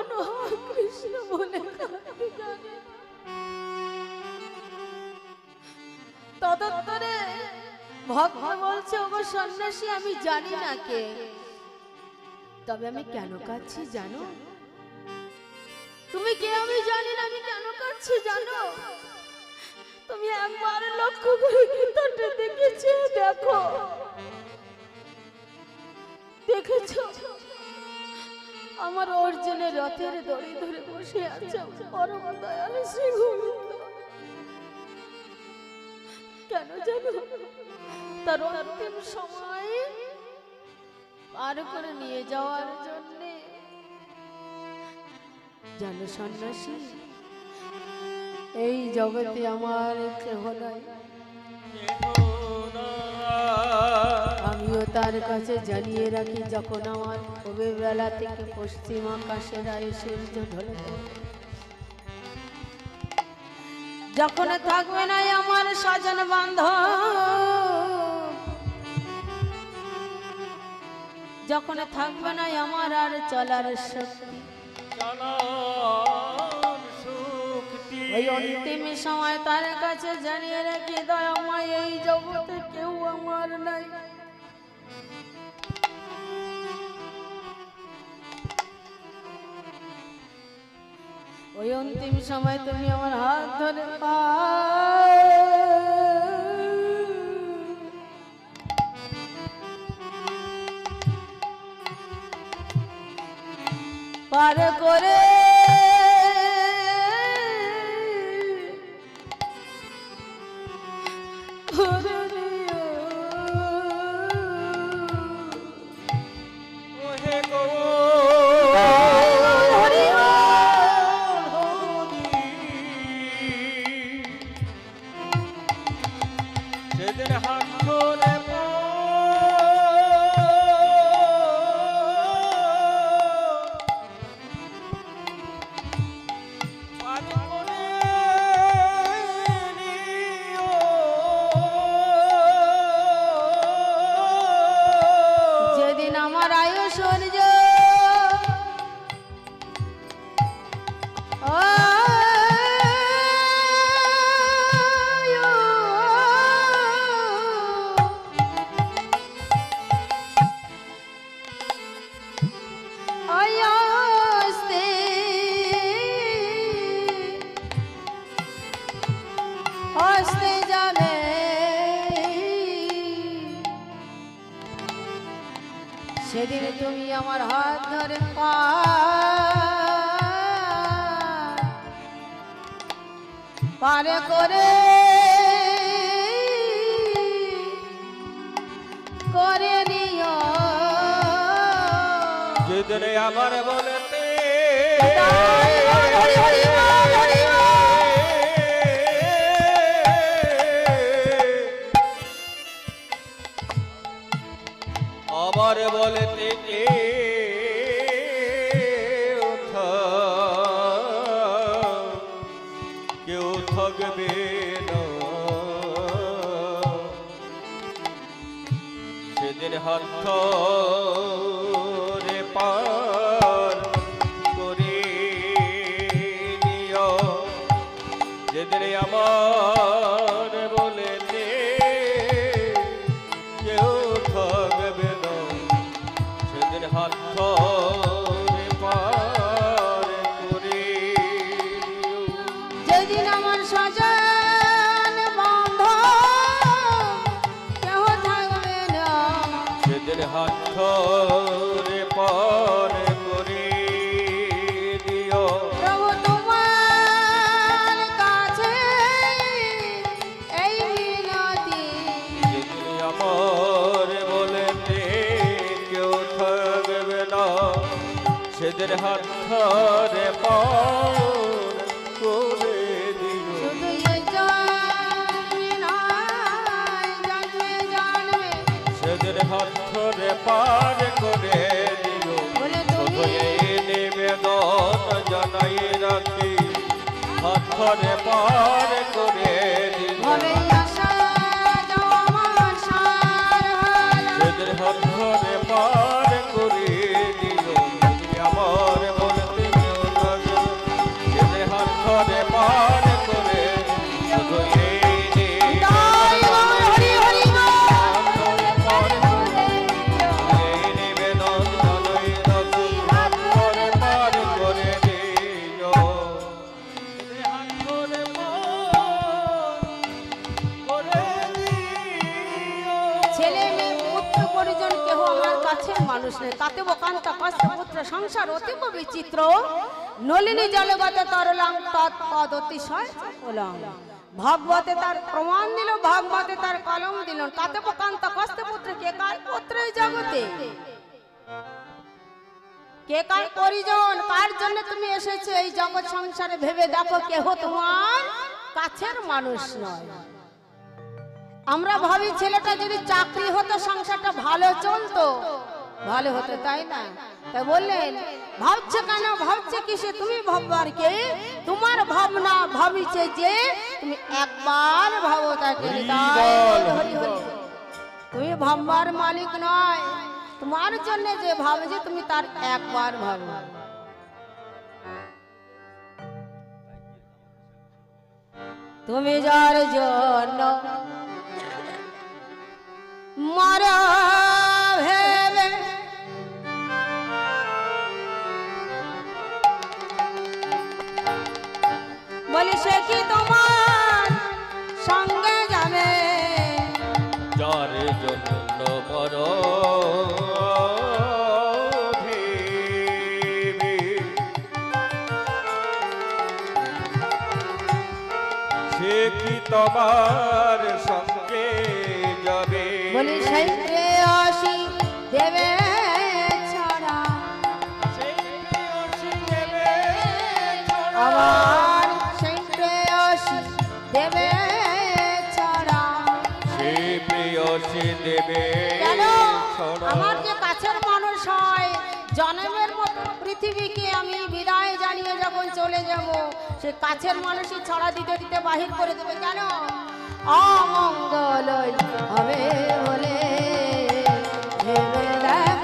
কখনো কৃষ্ণ বলে। তদুত্তরে ভক্ত বলছে, ওগো সন্ন্যাসী, আমি জানি না কে। তবে আমি কেন কাঁদছি জানো? তুমি কে? আমি জানি না, আমি কেন কাঁদছি জানো? তুমি একবার লক্ষ্য করে গীতাটা দেখেছ, দেখো। দেখেছ? আমার অর্জুনের রথের দড়ি ধরে বসে আছে পরম দয়াল শ্রী গোবিন্দ কেন জানো? তার অন্তিম পার করে নিয়ে যাওয়ার জন্য। জানো সন্ন্যাসী, এই জগতে আমার কেহ নাই। তার কাছে জানিয়ে রাখি, যখন আমার কবে বেলা থেকে পশ্চিম আকাশে রায় সূর্য ঢলে। যখন থাকবে না আমার স্বজন বান্ধব, যখন থাকবে না আমার আর চলার শক্তি। অন্তিম সময় তার কাছে জানিয়ে রাখি দয়াময় এই জগতে কেউ আমার নাই। ওই অন্তিম সময় তুমি আমার হাত ধরে পার করে করে করে নিও যেদিন আমার বলতে। আমার বলতে হাত পার করে নিও যেদিন আমার বলেতে কেউ থাকবে না সেদিন হাত সেদিন হাত ধরে পার করে সেদিন হাত ধরে পার করে দিও নিবেদন জানাই রাখি। হাত ধরে পার করে দিও হাত ধরে নলিনী জলগত তরলাম তৎপদ অতিশয় ভাগবতে তার প্রমাণ দিল, ভগবতে তার কলম দিল। তাতে কান্ত কষ্ট পুত্র, কে কার পুত্র জগতে? কে কার পরিজন? কার জন্য তুমি এসেছ এই জগৎ সংসারে? ভেবে দেখো কেহ তোমার কাছের মানুষ নয়। আমরা ভাবি ছেলেটা যদি চাকরি হতো, সংসারটা ভালো চলতো। ভালো হতো তাই না? তাই বললেন ভাবছে কেন? ভাবছে কিসে? তুমি ভাববার কে? তোমার ভাবনা ভাবিছে যে তুমি একবার ভাবো তাকে। তুমি ভাববার মালিক নয়। তোমার জন্য যে ভাবে যে তুমি তার একবার ভাবো। তুমি যার জন্য মারা কি তোমার সঙ্গে যাবে। বলি সেই প্রেয়সী দেবে ছাড়া। সেই প্রেয়সী দেবে। আমার সেই প্রেয়সী দেবে ছাড়া। সে প্রেয়সী দেবে আমার যে কাছের মানুষ হয় জন্মের মতো পৃথিবীকে আমি বিদায় জানিয়ে যখন চলে যাব, সে কাছের মানুষই ছড়া দিতে দিতে বাহির করে দেবে কেন? অমঙ্গল হবে বলে ভেবে দেখ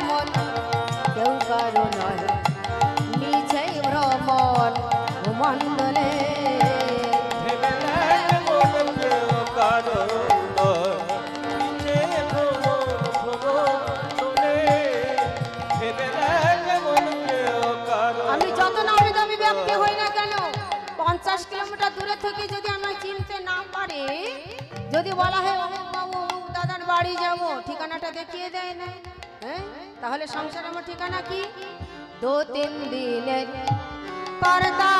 কেউ কারও নয় ভ্রমণ ভ্রমণ ব্যক্তি হই না কেন? পঞ্চাশ কিলোমিটার দূরে থেকে যদি আমরা চিনতে না পারি, যদি বলা হয়, অমুক বাবু, অমুক দাদার বাড়ি যাব, ঠিকানাটা দেখিয়ে দেয় না। হ্যাঁ? তাহলে সংসার আমার ঠিকানা কি? দু তিন দিনের কর্তা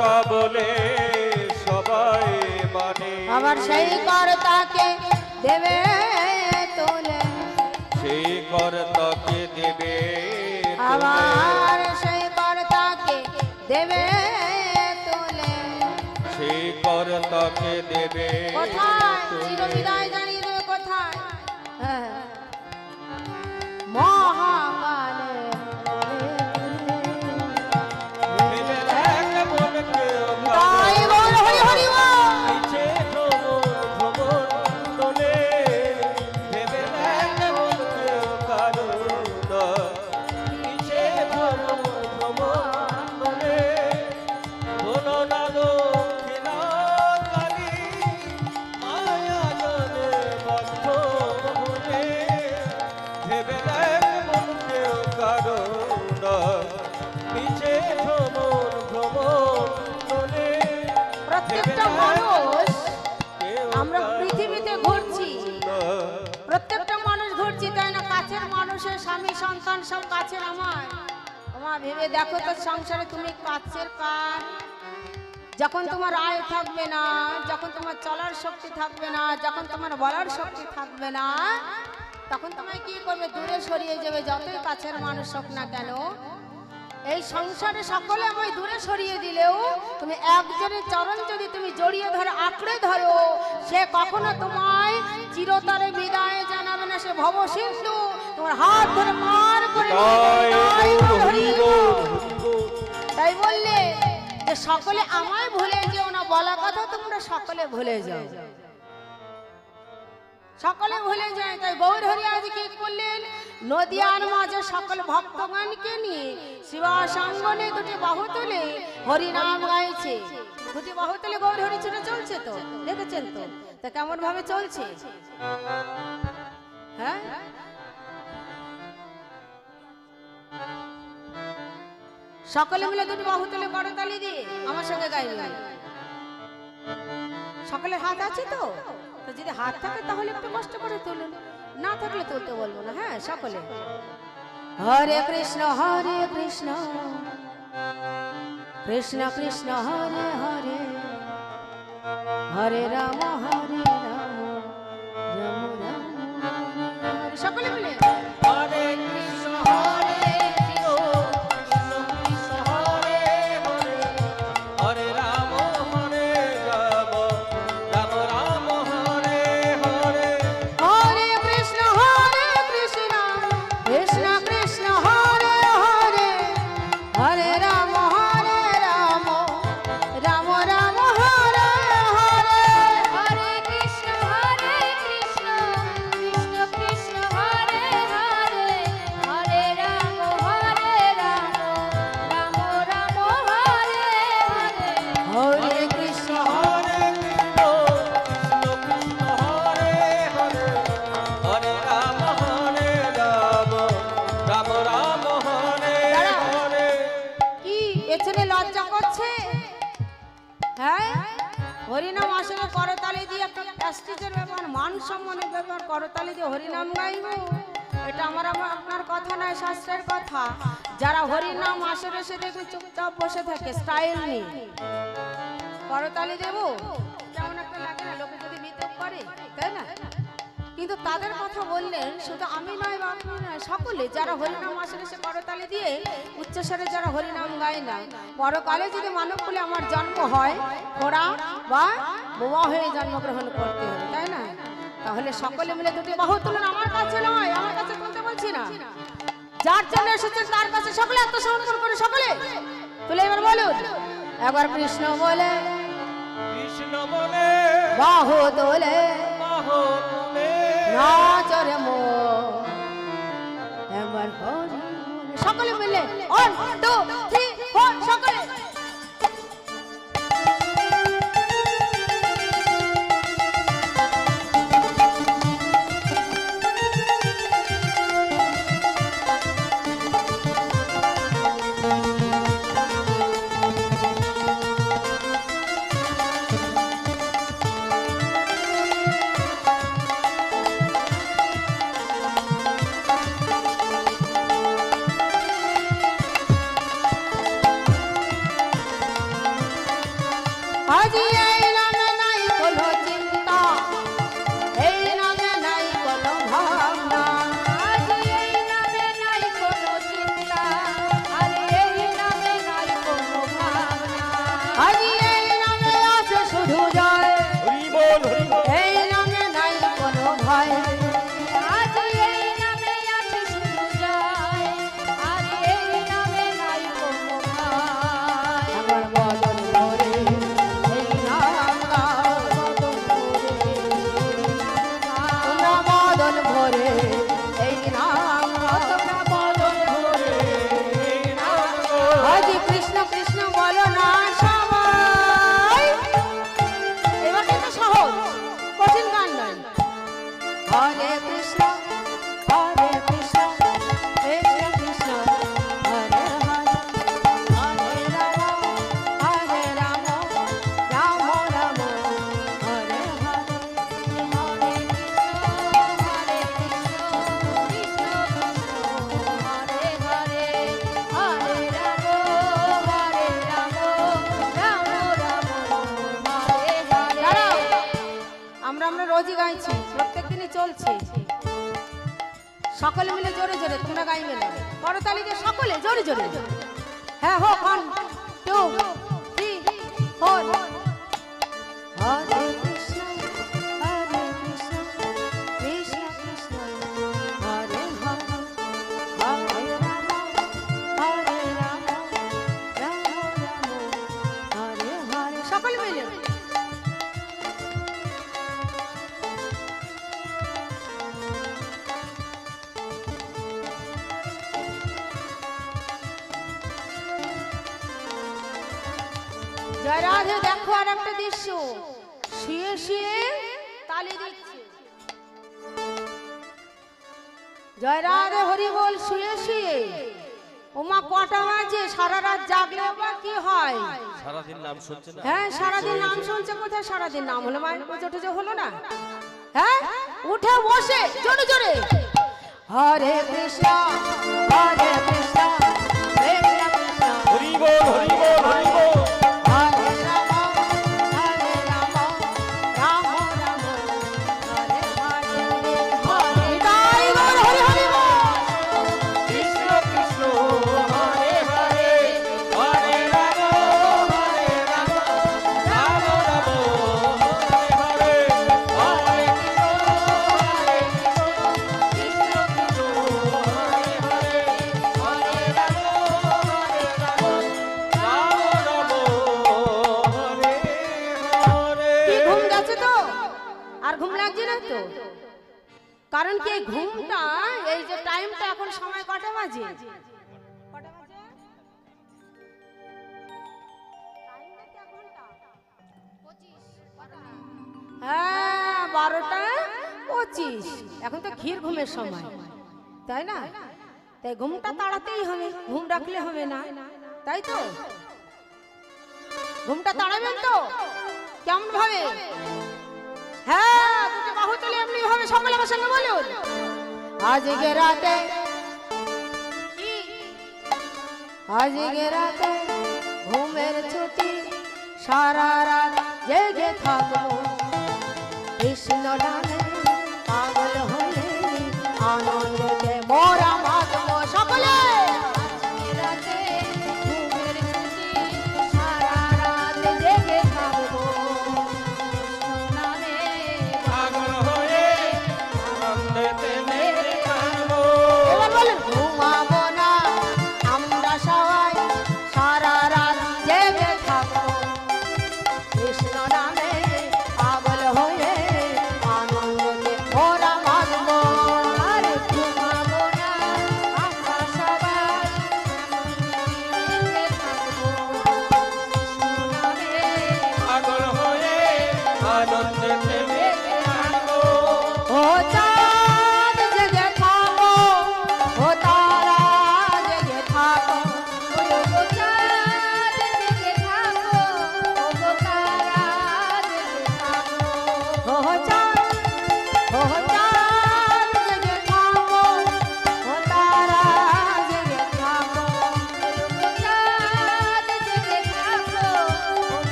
কর্তা বলে সবাই মানে। আবার সেই কর্তাকে দেবে তোলে। সেই কর্তাকে দেবে। আবার সেই কর্তাকে দেবে তোলে। সেই কর্তাকে দেবে কোথায় চিরবিদায় জানিয়ে কাছের কার যখন তোমার আয় থাকবে না যখন তোমার চলার শক্তি থাকবে না যখন তোমার বলার শক্তি থাকবে না তখন তোমায় কি করবে? দূরে সরিয়ে যাবে যতই কাছের মানুষ হোক না কেন। এই সংসারে সকলে আমায় দূরে সরিয়ে দিলেও তুমি একজনের চরণ যদি তুমি জড়িয়ে ধরো আঁকড়ে ধরো সে কখনো তোমায় চিরতরে বিদায় জানাবে না। সে ভব সিন্ধু তোমার হাত ধরে পার করে। তাই বললে যে সকলে আমায় ভুলে যেও না বলা কথা তোমরা সকলে ভুলে যাও। সকলে ভুলে যায়, তাই গৌর হরি আজ কি করলেন? নদিয়ার মাঝে সকল ভক্তগণকে নিয়ে শিবা সাঙ্গনে দুটি বাহু তুলে হরি নাম গাইছে। দুটি বাহু তুলে গৌর হরি ছুটে চলছে তো, দেখেছেন তো? তা কেমন ভাবে চলছে? হ্যাঁ? সকলে মিলে দুটি বাহু তুলে করতালি দিয়ে। আমার সঙ্গে গাইবে। সকলের হাত আছে তো যদি হাত থাকে তাহলে একটু কষ্ট করে তুলুন। না থাকলে তুলতে বলব না হ্যাঁ সকলে। হরে কৃষ্ণ হরে কৃষ্ণ। কৃষ্ণ কৃষ্ণ, হরে হরে। হরে রাম, হরে যারা হরিনাম আসরে এসে দেখবে চুপচাপ বসে থাকে স্টাইল নিয়ে করতালি দেব। কেমন একটা লাগে না, লোকে যদি বিতক করে, তাই না? কিন্তু তাদের কথা বললেন শুধু আমি নয়, বা আপনি নয়, সকলে যারা হরিনাম আসলে করতালি দিয়ে উচ্চস্বরে যারা হরিনাম গায় না, পরকালে যদি মানব বলে আমার জন্ম হয়, ঘোড়া বা বোমা হয়ে জন্মগ্রহণ করতে হবে, তাই না? তাহলে সকলে মিলে দুটি বাহু তুলুন, আমার কাছে নয়, আমার কাছে তুলতে বলছি না। যার জন্য এসেছেন তার কাছে সকলে আত্মসমর্পণ করে সকলে। তুলে এবার বলুন একবার কৃষ্ণ বলে কৃষ্ণ বলে বাহু তোলে বাহুলে নাচরে মো। একবার বলে। সকলে মিলে টু থ্রি হ্যাঁ হো ওয়ান টু থ্রি ফোর জয় রাধে হরি বল শুয়ে শুয়ে। ওমা কটা বাজে? সারা রাত জাগলে কি হয়? সারাদিন নাম শুনছে না? হ্যাঁ সারাদিন নাম শুনছে কোথায়? সারাদিন নাম হলো মায়ের পুজো হলো না? হ্যাঁ উঠে বসে জোরে জোরে। হরে কৃষ্ণ হরে কৃষ্ণ। হরি বল হরি সময়। তাই না? তাই ঘুমটা তাড়াতেই হবে ঘুম রাখলে হবে না। তাই তো? ঘুমটা তাড়াবেন তো? কেমন ভাবে হ্যাঁ ভাবে সকলে আমার সঙ্গে বলুন। আজকে রাতে আজকে রাতে ঘুমের ছুটি সারা রাত জেগে থাকব। কৃষ্ণ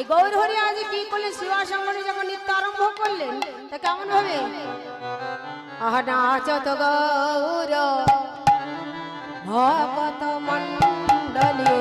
তাই গৌর হরি আজ কি করলেন শিবা সঙ্গনে যখন নিত্য আরম্ভ করলেন তা কেমন হবে? আহা নাচত গৌর ভকত মণ্ডলী।